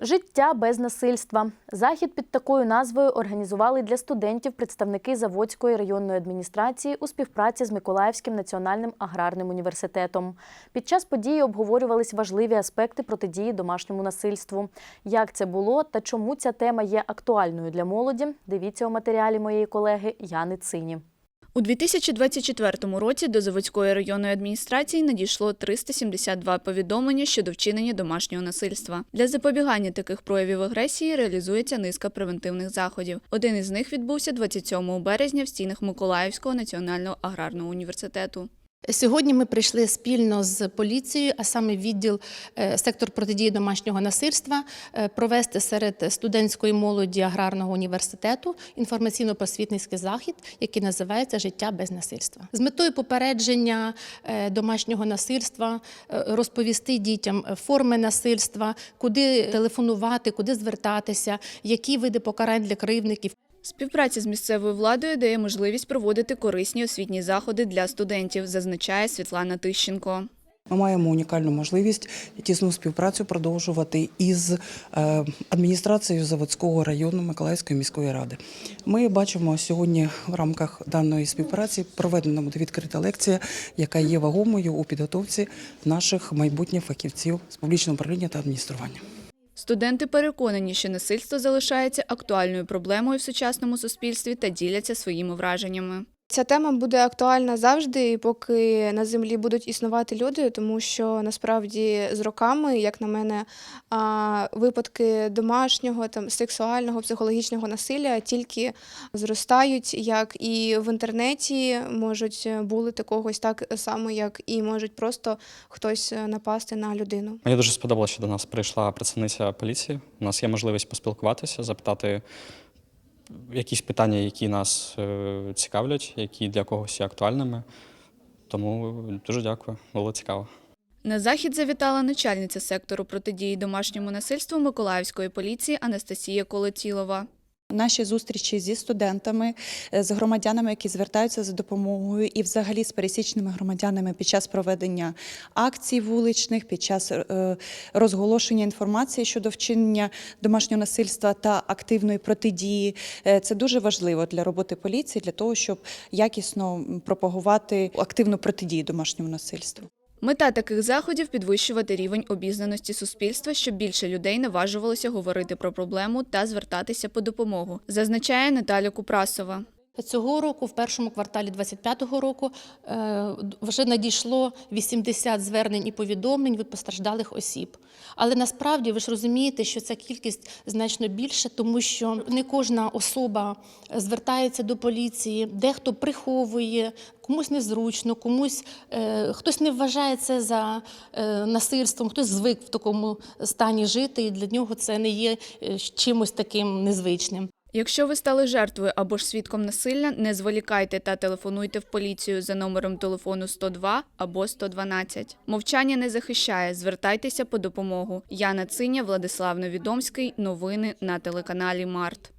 Життя без насильства. Захід під такою назвою організували для студентів представники Заводської районної адміністрації у співпраці з Миколаївським національним аграрним університетом. Під час події обговорювались важливі аспекти протидії домашньому насильству. Як це було та чому ця тема є актуальною для молоді? Дивіться у матеріалі моєї колеги Яни Цині. У 2024 році до Заводської районної адміністрації надійшло 372 повідомлення щодо вчинення домашнього насильства. Для запобігання таких проявів агресії реалізується низка превентивних заходів. Один із них відбувся 27 березня в стінах Миколаївського національного аграрного університету. Сьогодні ми прийшли спільно з поліцією, а саме відділ е, сектор протидії домашнього насильства, е, провести серед студентської молоді аграрного університету інформаційно-просвітницький захід, який називається Життя без насильства. З метою попередження е, домашнього насильства, розповісти дітям форми насильства, куди телефонувати, куди звертатися, які види покарань для кривдників. Співпраця з місцевою владою дає можливість проводити корисні освітні заходи для студентів, зазначає Світлана Тищенко. Ми маємо унікальну можливість тісну співпрацю продовжувати із е, адміністрацією Заводського району Миколаївської міської ради. Ми бачимо сьогодні в рамках даної співпраці проведена буде відкрита лекція, яка є вагомою у підготовці наших майбутніх фахівців з публічного управління та адміністрування. Студенти переконані, що насильство залишається актуальною проблемою в сучасному суспільстві та діляться своїми враженнями. Ця тема буде актуальна завжди, поки на землі будуть існувати люди, тому що насправді з роками, як на мене, випадки домашнього, там сексуального, психологічного насилля тільки зростають, як і в інтернеті можуть булити когось так само, як і можуть просто хтось напасти на людину. Мені дуже сподобалося, що до нас прийшла представниця поліції. У нас є можливість поспілкуватися, запитати якісь питання, які нас е, цікавлять, які для когось є актуальними. Тому дуже дякую, було цікаво. На захід завітала начальниця сектору протидії домашньому насильству Миколаївської поліції Анастасія Колетілова. Наші зустрічі зі студентами, е, з громадянами, які звертаються за допомогою, і взагалі з пересічними громадянами під час проведення акцій вуличних, під час е, розголошення інформації щодо вчинення домашнього насильства та активної протидії. Е, Це дуже важливо для роботи поліції, для того, щоб якісно пропагувати активну протидію домашньому насильству. Мета таких заходів підвищувати рівень обізнаності суспільства, щоб більше людей наважувалося говорити про проблему та звертатися по допомогу, зазначає Наталя Купрасова. Цього року, в першому кварталі 25-го року, е, вже надійшло 80 звернень і повідомлень від постраждалих осіб. Але насправді ви ж розумієте, що ця кількість значно більша, тому що не кожна особа звертається до поліції, дехто приховує, комусь незручно, комусь е, хтось не вважає це за е, насильством, хтось звик в такому стані жити, і для нього це не є чимось таким незвичним. Якщо ви стали жертвою або ж свідком насилля, не зволікайте та телефонуйте в поліцію за номером телефону 102 або 112. Мовчання не захищає. Звертайтеся по допомогу. Яна Циня, Владислав Новідомський. Новини на телеканалі Март.